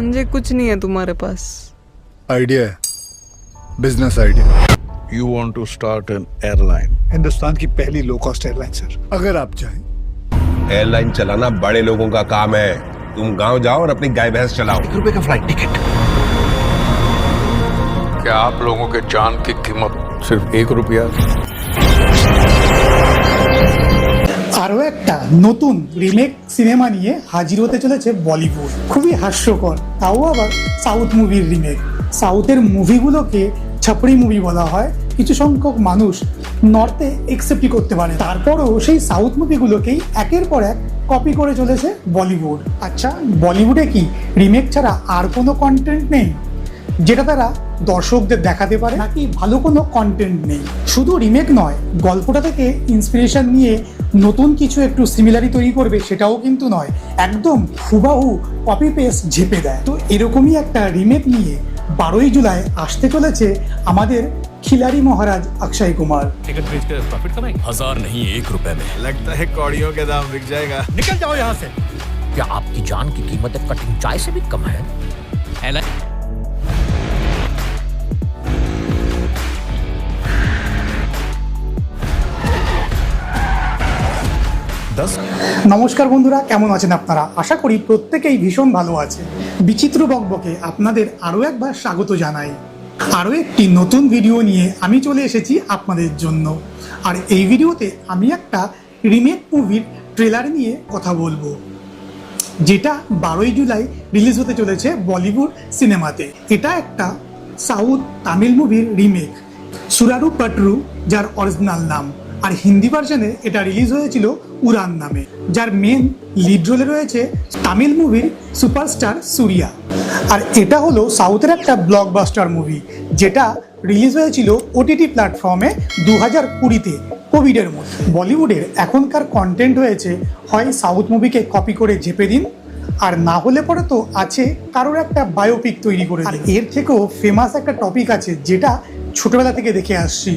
संजय कुछ नहीं है तुम्हारे पास। आइडिया है। Business idea You want to start an airline. Hindustan की पहली लो कॉस्ट एयरलाइन सर अगर आप चाहें। एयरलाइन चलाना बड़े लोगों का काम है। तुम गाँव जाओ और अपनी गाय भैंस चलाओ। एक रुपए का फ़्लाइट टिकट क्या आप लोगों के जान की कीमत सिर्फ़ एक रुपया আরও একটা নতুন রিমেক সিনেমা নিয়ে হাজির হতে চলেছে বলিউড। খুবই হাস্যকর, তাও আবার সাউথ মুভির রিমেক সাউথের মুভিগুলোকে ছাপড়ি মুভি বলা হয়। কিছু সংখ্যক মানুষ নর্থে একসেপ্টই করতে পারে। তারপরও সেই সাউথ মুভিগুলোকেই একের পর এক কপি করে চলেছে বলিউড। আচ্ছা বলিউডে কি রিমেক ছাড়া আর কোনো কন্টেন্ট নেই? যেটা তারা দর্শকদের দেখাতে পারে নাকি ভালো কোনো কন্টেন্ট নেই শুধু রিমেক নয় গল্পটা থেকে ইন্সপিরেশন নিয়ে নতুন কিছু একটু সিমিলারি তৈরি করবে সেটাও কিন্তু নয় একদম হুবাহু কপি পেস্ট ঝেপে দেয় তো এরকমই একটা রিমেক নিয়ে বারোই জুলাই আসতে চলেছে আমাদের খিলাড়ি মহারাজ অক্ষয় কুমার टिकट बेच कर प्रॉफिट कमाएंगे हजार नहीं एक रुपए में लगता है कौड़ियों के दाम बिक जाएगा निकल जाओ यहाँ से क्या आपकी जान की कीमत एक कटिंग चाय से भी कम है নমস্কার বন্ধুরা, কেমন আছেন আপনারা? আশা করি প্রত্যেকেই ভীষণ ভালো আছে। বিচিত্র বকবকে আপনাদের আরও একবার স্বাগত জানাই। আরও একটি নতুন ভিডিও নিয়ে আমি চলে এসেছি আপনাদের জন্য। আর এই ভিডিওতে আমি একটা রিমেক মুভির ট্রেলার নিয়ে কথা বলব, যেটা বারোই জুলাই রিলিজ হতে চলেছে বলিউড সিনেমাতে। এটা একটা সাউথ তামিল মুভির রিমেক সুরারু পাটরু, যার অরিজিনাল নাম। আর হিন্দি ভার্সনে এটা রিলিজ হয়েছিল উড়ান নামে, যার মেন লিড রোলে রয়েছে তামিল মুভির সুপারস্টার সুরিয়া। আর এটা হলো সাউথের একটা ব্লকবাস্টার মুভি যেটা রিলিজ হয়েছিল ওটিটি প্ল্যাটফর্মে দু হাজার কুড়িতে কোভিডের মধ্যে। বলিউডের এখনকার কন্টেন্ট হয়েছে, হয় সাউথ মুভিকে কপি করে ঝেপে দিন, আর না হলে পরে তো আছে কারোর একটা বায়োপিক তৈরি করে আর এর থেকেও ফেমাস একটা টপিক আছে, যেটা ছোটবেলা থেকে দেখে আসছি।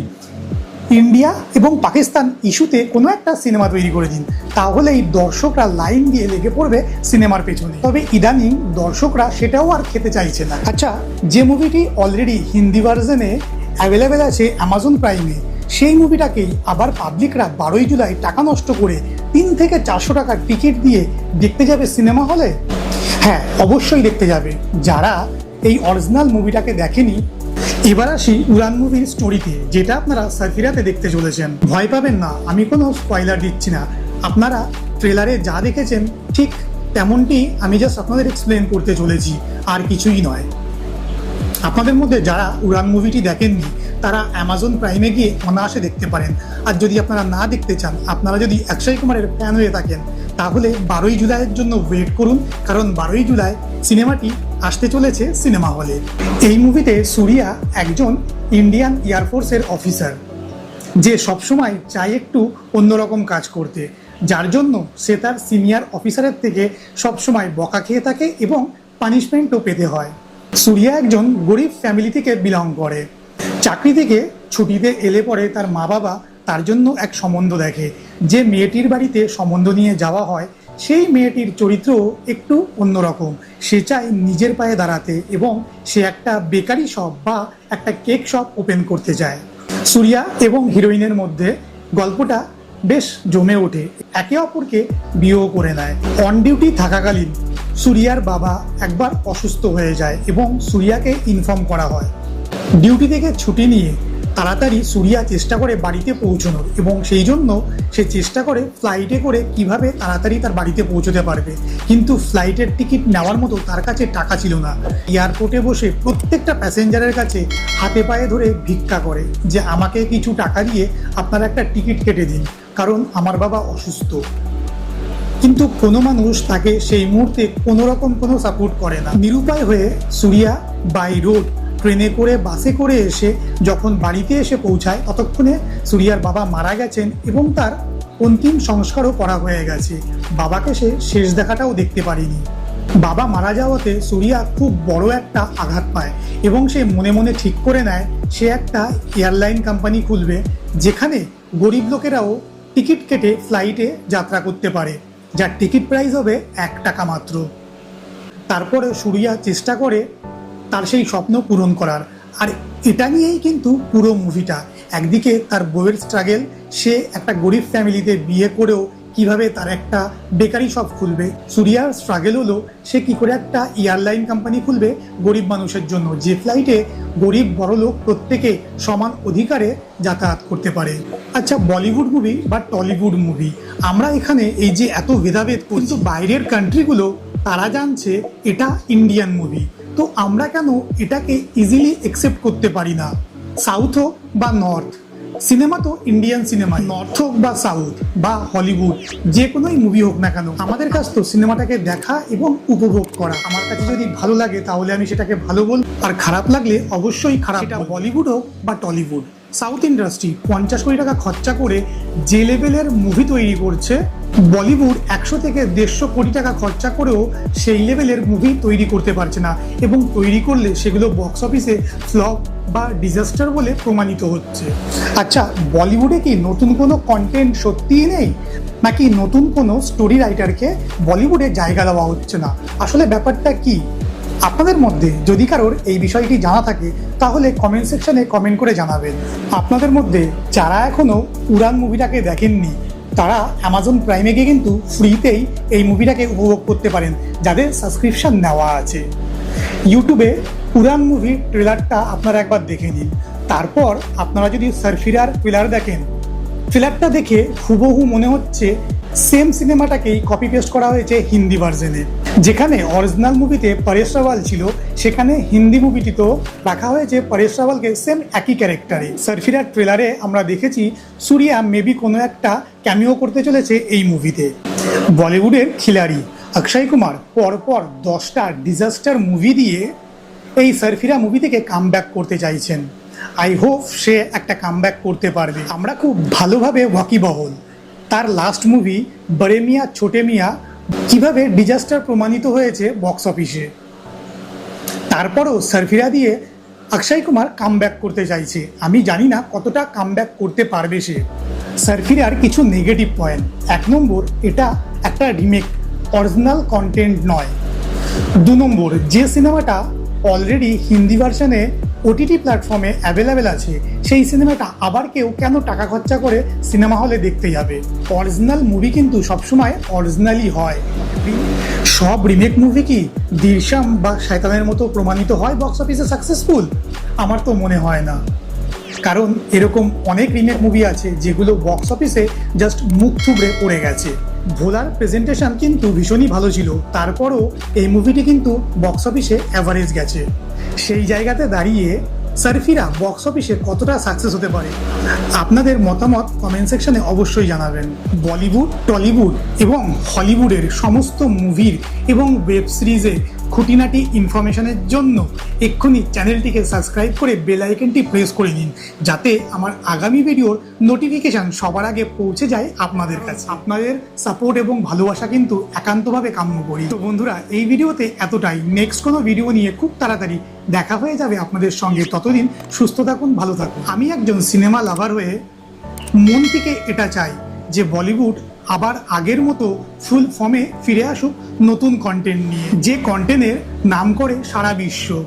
ইন্ডিয়া এবং পাকিস্তান ইস্যুতে কোনো একটা সিনেমা তৈরি করে দিন। তাহলেই দর্শকরা লাইন দিয়ে লেগে পড়বে সিনেমার পেছনে। তবে ইদানিং দর্শকরা সেটাও আর খেতে চাইছে না। আচ্ছা যে মুভিটি অলরেডি হিন্দি ভার্জনে অ্যাভেলেবেল আছে অ্যামাজন প্রাইমে সেই মুভিটাকেই আবার পাবলিকরা বারোই জুলাই টাকা নষ্ট করে তিন থেকে চারশো টাকার টিকিট দিয়ে দেখতে যাবে সিনেমা হলে? হ্যাঁ অবশ্যই দেখতে যাবে। যারা এই অরিজিনাল মুভিটাকে দেখেনি এবার আসি উড়ান মুভির স্টোরিতে যেটা আপনারা সাফিরাতে দেখতে চলেছেন। ভয় পাবেন না, আমি কোনো স্পয়লার দিচ্ছি না। আপনারা ট্রেলারে যা দেখেছেন, ঠিক তেমনটি আমি জাস্ট আপনাদের এক্সপ্লেন করতে চলেছি, আর কিছুই নয়। আপনাদের মধ্যে যারা উড়ান মুভিটি দেখেননি, তারা অ্যামাজন প্রাইমে গিয়ে অনায়াসে দেখতে পারেন। আর যদি আপনারা না দেখতে চান, আপনারা যদি অক্ষয় কুমারের ফ্যান হয়ে থাকেন, তাহলে বারোই জুলাইয়ের জন্য ওয়েট করুন, কারণ বারোই জুলাই সিনেমাটি আসতে চলেছে সিনেমা হলে। এই মুভিতে সুরিয়া একজন ইন্ডিয়ান এয়ারফোর্সের অফিসার, যে সবসময় চায় একটু অন্যরকম কাজ করতে। যার জন্য সে তার সিনিয়র অফিসারের থেকে সবসময় বকা খেয়ে থাকে এবং পানিশমেন্টও পেতে হয়। সুরিয়া একজন গরিব ফ্যামিলি থেকে বিলং করে। চাকরি থেকে ছুটিতে এলে পরে তার মা বাবা তার জন্য এক সম্বন্ধ দেখে। যে মেয়েটির বাড়িতে সম্বন্ধ নিয়ে যাওয়া হয় সেই মেয়েটির চরিত্র একটু অন্যরকম। সে চায় নিজের পায়ে দাঁড়াতে এবং সে একটা বেকারি শপ বা একটা কেক শপ ওপেন করতে চায়। সুরিয়া এবং হিরোইনের মধ্যে গল্পটা বেশ জমে ওঠে। একে অপরকে বিয়েও করে নেয়। অন ডিউটি থাকাকালীন সুরিয়ার বাবা একবার অসুস্থ হয়ে যায় এবং সুরিয়াকে ইনফর্ম করা হয়। ডিউটি থেকে ছুটি নিয়ে তাড়াতাড়ি সুরিয়া চেষ্টা করে বাড়িতে পৌঁছানোর এবং সেই জন্য সে চেষ্টা করে ফ্লাইটে করে কীভাবে তাড়াতাড়ি তার বাড়িতে পৌঁছতে পারবে। কিন্তু ফ্লাইটের টিকিট নেওয়ার মতো তার কাছে টাকা ছিল না। এয়ারপোর্টে বসে প্রত্যেকটা প্যাসেঞ্জারের কাছে হাতে পায়ে ধরে ভিক্ষা করে যে আমাকে কিছু টাকা দিয়ে আপনারা একটা টিকিট কেটে দিন, কারণ আমার বাবা অসুস্থ। কিন্তু কোনো মানুষ তাকে সেই মুহূর্তে কোনো রকম কোনো সাপোর্ট করে না। নিরুপায় হয়ে সুরিয়া বাই রোড ট্রেনে করে, বাসে করে এসে যখন বাড়িতে এসে পৌঁছায়, ততক্ষণে সুরিয়ার বাবা মারা গেছেন এবং তার অন্তিম সংস্কারও করা হয়ে গেছে। বাবাকে সে শেষ দেখাটাও দেখতে পারিনি। বাবা মারা যাওয়াতে সুরিয়া খুব বড় একটা আঘাত পায় এবং সে মনে মনে ঠিক করে নেয়, সে একটা এয়ারলাইন কোম্পানি খুলবে, যেখানে গরিব লোকেরাও টিকিট কেটে ফ্লাইটে যাত্রা করতে পারে, যার টিকিট প্রাইস হবে এক টাকা মাত্র। তারপরে সুরিয়া চেষ্টা করে তার সেই স্বপ্ন পূরণ করার। আর এটা নিয়েই কিন্তু পুরো মুভিটা একদিকে তার বউয়ের স্ট্রাগেল সে একটা গরিব ফ্যামিলিতে বিয়ে করেও কীভাবে তার একটা বেকারি শপ খুলবে? সুরিয়ার স্ট্রাগেল হলো, সে কি করে একটা এয়ারলাইন কোম্পানি খুলবে গরিব মানুষের জন্য, যে ফ্লাইটে গরিব বড়লোক প্রত্যেকে সমান অধিকারে যাতায়াত করতে পারে। আচ্ছা বলিউড মুভি বা টলিউড মুভি আমরা এখানে এই যে এত ভেদাভেদ কিন্তু বাইরের কান্ট্রিগুলো তারা জানছে এটা ইন্ডিয়ান মুভি তো আমরা কেন এটাকে ইজিলি একসেপ্ট করতে পারি না? সাউথ হোক বা নর্থ সিনেমা তো ইন্ডিয়ান সিনেমা নর্থ হোক বা সাউথ বা হলিউড যে কোনোই মুভি হোক না কেন আমাদের কাছ তো সিনেমাটাকে দেখা এবং উপভোগ করা। আমার কাছে যদি ভালো লাগে তাহলে আমি সেটাকে ভালো বল আর খারাপ লাগলে অবশ্যই খারাপ সেটা বলিউড হোক বা টলিউড সাউথ ইন্ডাস্ট্রি পঞ্চাশ কোটি টাকা খরচা করে যে লেভেলের মুভি তৈরি করছে বলিউড একশো থেকে দেড়শো কোটি টাকা খরচা করেও সেই লেভেলের মুভি তৈরি করতে পারছে না এবং তৈরি করলে সেগুলো বক্স অফিসে ফ্লপ বা ডিজাস্টার বলে প্রমাণিত হচ্ছে। আচ্ছা বলিউডে কি নতুন কোনো কন্টেন্ট সত্যিই নেই? নাকি নতুন কোনো স্টোরি রাইটারকে বলিউডে জায়গা দেওয়া হচ্ছে না? আসলে ব্যাপারটা কি? আপনাদের মধ্যে যদি কারোর এই বিষয়টি জানা থাকে, তাহলে কমেন্ট সেকশনে কমেন্ট করে জানাবেন। আপনাদের মধ্যে যারা এখনও উড়ান মুভিটাকে দেখেননি তারা অ্যামাজন প্রাইমে গিয়ে কিন্তু ফ্রিতেই এই মুভিটাকে উপভোগ করতে পারেন, যাদের সাবস্ক্রিপশন নেওয়া আছে। ইউটিউবে উড়ান মুভির ট্রেলারটা আপনারা একবার দেখে নিন। তারপর আপনারা যদি সারফিরার ট্রেলার দেখেন ট্রেলারটা দেখে হুবহু মনে হচ্ছে সেম সিনেমাটাকেই কপি পেস্ট করা হয়েছে হিন্দি ভার্জনে যেখানে অরিজিনাল মুভিতে পরেশ রাওয়াল ছিল সেখানে হিন্দি মুভিটিতেও রাখা হয়েছে পরেশ রাওয়ালকে সেম একই ক্যারেক্টারে সারফিরার ট্রেলারে আমরা দেখেছি সুরিয়া মেবি কোনো একটা ক্যামিও করতে চলেছে এই মুভিতে বলিউডের খিলাড়ি অক্ষয় কুমার পরপর দশটা ডিজাস্টার মুভি দিয়ে এই সারফিরা মুভি থেকে কাম করতে চাইছেন। আই হোপ সে একটা কাম করতে পারবে। আমরা খুব ভালোভাবে ওয়াকিবহল তার লাস্ট মুভি বড়ে মিয়া, ছোটে মিয়া, কীভাবে ডিজাস্টার প্রমাণিত হয়েছে বক্স অফিসে তারপরও সারফিরা দিয়ে অক্ষয় কুমার কাম করতে চাইছে। আমি জানি না কতটা কাম করতে পারবে সে। সারফিরার কিছু নেগেটিভ পয়েন্ট এক নম্বর, এটা একটা রিমেক অরিজিনাল কন্টেন্ট নয়। দু নম্বর, যে সিনেমাটা অলরেডি হিন্দি ভার্সনে ওটিটি প্ল্যাটফর্মে অ্যাভেলেবেল আছে, সেই সিনেমাটা আবার কেউ কেন টাকা খরচা করে সিনেমা হলে দেখতে যাবে? অরিজিনাল মুভি কিন্তু সবসময় অরিজিনালই হয়। সব রিমেক মুভি কি দিরশাম বা শয়তানের মতো প্রমাণিত হয় বক্স অফিসে সাকসেসফুল আমার তো মনে হয় না। কারণ এরকম অনেক রিমেক মুভি আছে যেগুলো বক্স অফিসে জাস্ট মুখ থুবড়ে পড়ে গেছে। ভোলার প্রেজেন্টেশন কিন্তু ভীষণই ভালো ছিল। তারপরও এই মুভিটি কিন্তু বক্স অফিসে অ্যাভারেজ গেছে। সেই জায়গাতে দাঁড়িয়ে সার্ফিরা বক্স অফিসে কতটা সাকসেস হতে পারে? আপনাদের মতামত কমেন্ট সেকশনে অবশ্যই জানাবেন। বলিউড, টলিউড এবং হলিউডের সমস্ত মুভির এবং ওয়েব সিরিজের খুঁটিনাটি ইনফরমেশনের জন্য এক্ষুনি চ্যানেলটিকে সাবস্ক্রাইব করে বেল আইকনটি প্রেস করে নিন, যাতে আমার আগামী ভিডিওর নোটিফিকেশন সবার আগে পৌঁছে যায় আপনাদের কাছে। আপনাদের সাপোর্ট এবং ভালোবাসা কিন্তু একান্তভাবে কাম্য করি। তো বন্ধুরা, এই ভিডিওতে এতটাই। নেক্সট কোনো ভিডিও নিয়ে খুব তাড়াতাড়ি দেখা হয়ে যাবে আপনাদের সঙ্গে। ততদিন সুস্থ থাকুন, ভালো থাকুন। আমি একজন সিনেমা লাভার হয়ে মন থেকে এটা চাই যে বলিউড আবার আগের মতো ফুল ফর্মে ফিরে আসুক নতুন কন্টেন্ট নিয়ে। যে কন্টেন্টের নাম করে সারা বিশ্ব।